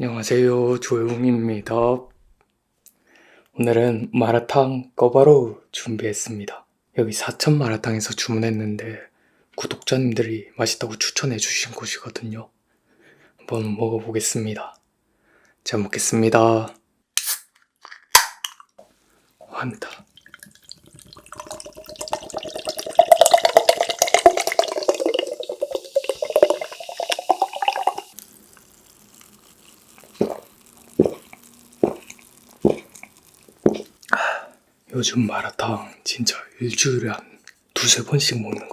안녕하세요. 조용입니다. 오늘은 마라탕 꺼바로우 준비했습니다. 여기 사천 마라탕에서 주문했는데 구독자님들이 맛있다고 추천해 주신 곳이거든요. 한번 먹어보겠습니다. 잘 먹겠습니다. 환타. 요즘 마라탕 진짜 일주일에 한 두세 번씩 먹는 것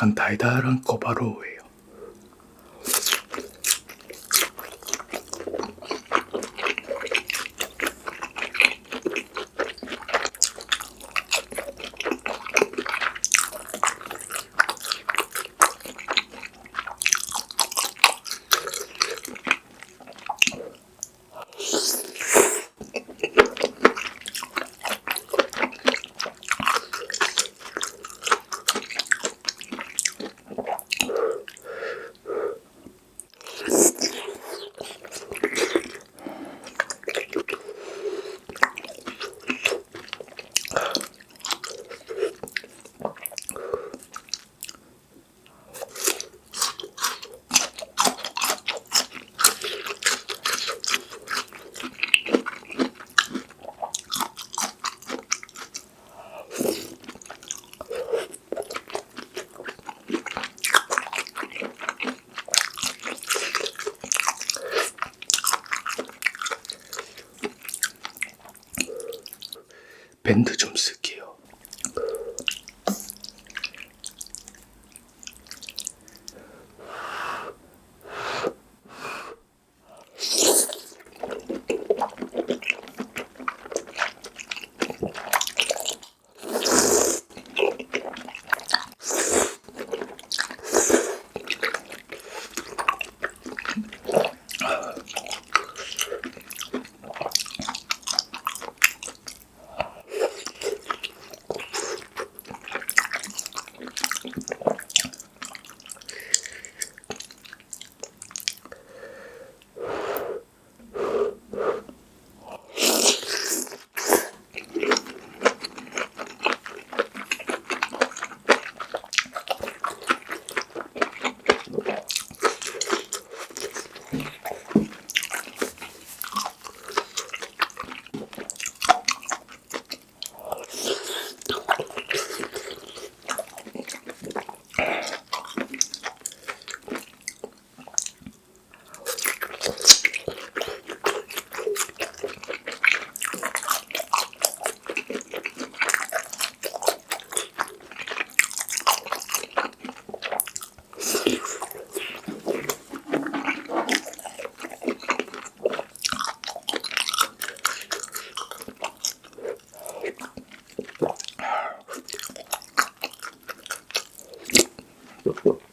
약간 달달한 꺼바로우예요. 밴드 좀 쓸게 よ。